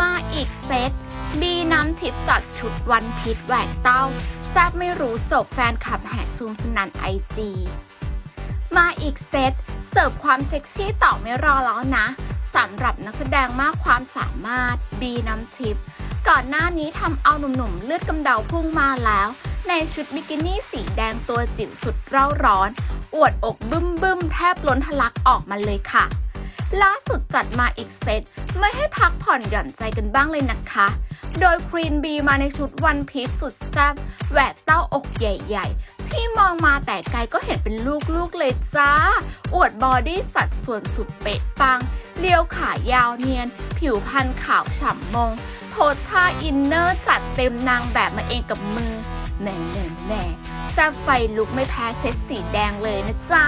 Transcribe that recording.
มาอีกเซตบีน้ำทิพย์ตัดชุดวันพิษแหวกเต้าแซบไม่รู้จบแฟนคลับแห่ซูมสนันไอจีมาอีกเซต เสิร์ฟความเซ็กซี่ต่อไม่รอแล้วนะสำหรับนักแสดงมากความสามารถบีน้ำทิพย์ก่อนหน้านี้ทำเอาหนุ่มๆ เลือดกำเดาพุ่งมาแล้ว ในชุดบิกินี่สีแดงตัวจิ๋วสุดเร่าร้อน อวดอกบึ้มๆ แทบล้นทะลักออกมาเลยค่ะ ล่าสุดจัดมาอีกเซต ไม่ให้พักผ่อนหย่อนใจกันบ้างเลยนะคะ โดยครีนบีมาในชุดวันพีซสุดแซ่บแหวกเต้าอกใหญ่ๆ ที่มองมาแต่ไกลก็เห็นเป็นลูกๆเลยจ้า อวดบอดี้สัดส่วนสุดเป๊ะปัง เลี้ยวขายาวเนียน ผิวพรรณขาวฉ่ำมง โพสท่าอินเนอร์จัดเต็มนางแบบมาเองกับมือแหม่แหม่แหม่แซ่บไฟลุกไม่แพ้เซตสีแดงเลยนะจ๊ะ